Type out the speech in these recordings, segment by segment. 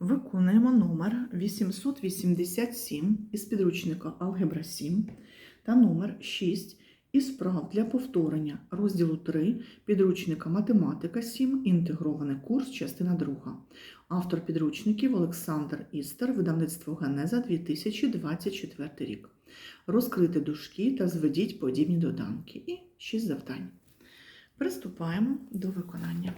Виконуємо номер 887 із підручника Алгебра 7 та номер 6 із прав для повторення розділу 3 підручника Математика 7, інтегрований курс, частина 2. Автор підручників Олександр Істер, видавництво Генеза 2024 рік. Розкрити дужки та зведіть подібні доданки. І 6 завдань. Приступаємо до виконання.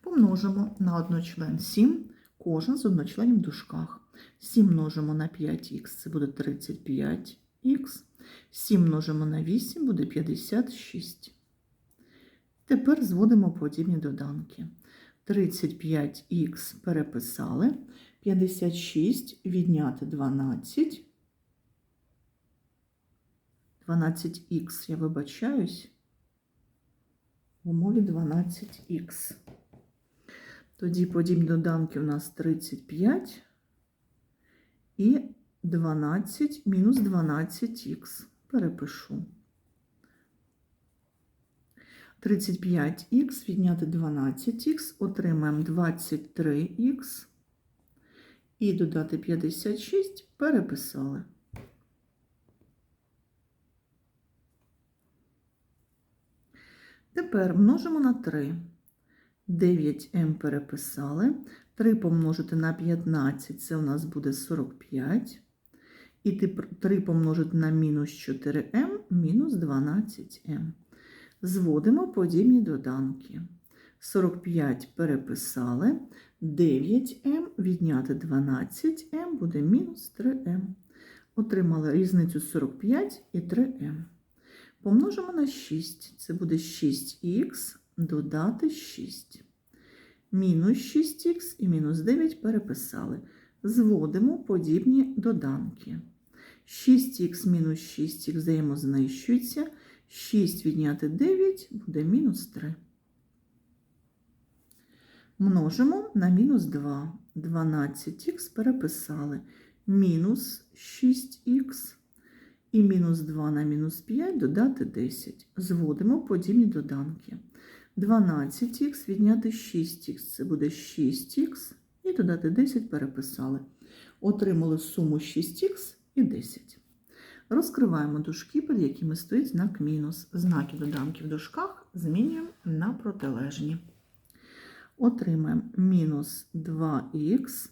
Помножимо на одночлен 7, кожен з одночленів в дужках. 7 множимо на 5х, це буде 35х. 7 множимо на 8 буде 56. Тепер зводимо подібні доданки. 35х переписали, 56 відняти 12. 12х, я вибачаюсь, в умові 12х. Тоді подібні доданки у нас 35 і 12 мінус 12х. Перепишу. 35х відняти 12х, отримаємо 23х і додати 56 переписали. Тепер множимо на 3. 9m переписали. 3 помножити на 15 це у нас буде 45. І 3 помножити на мінус 4m мінус 12m. Зводимо подібні доданки. 45 переписали. 9m відняти 12m буде мінус 3m. Отримали різницю 45 і 3m. Помножимо на 6. Це буде 6х додати 6. Мінус 6х і мінус 9 переписали. Зводимо подібні доданки. 6х мінус 6х взаємознищується. 6 відняти 9 буде мінус 3. Множимо на мінус 2. 12х переписали. Мінус 6х. І мінус 2 на мінус 5 додати 10. Зводимо подібні доданки. 12х відняти 6х, це буде 6х, і додати 10 переписали. Отримали суму 6х і 10. Розкриваємо дужки, під якими стоїть знак мінус. Знаки доданки в дужках змінюємо на протилежні. Отримаємо мінус 2х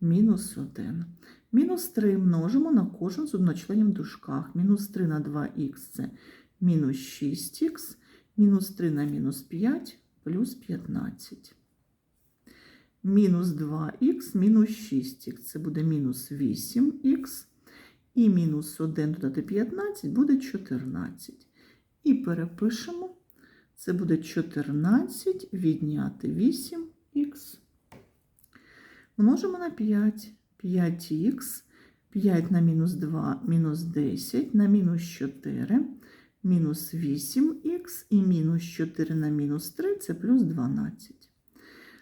мінус 1. Мінус 3 множимо на кожен з одночленів в дужках. Мінус 3 на 2х це мінус 6х. Мінус 3 на мінус 5 плюс 15. Мінус 2х мінус 6х. Це буде мінус 8х. І мінус 1 додати 15 буде 14. І перепишемо. Це буде 14 відняти 8х. Множимо на 5. 5х. 5 на мінус 2 мінус 10 на мінус 4 мінус 8х і мінус 4 на мінус 3 це плюс 12.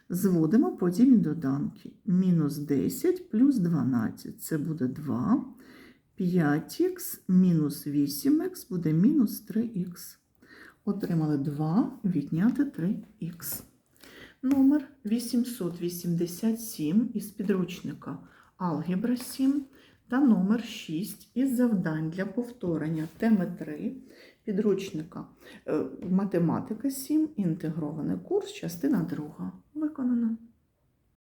Зводимо подібні доданки. Мінус 10 плюс 12 це буде 2. 5х мінус 8х буде мінус 3х. Отримали 2 відняти 3х. Номер 887 із підручника Алгебра 7 та номер 6 із завдань для повторення теми 3 підручника е, Математика 7, інтегрований курс, частина 2. Виконано.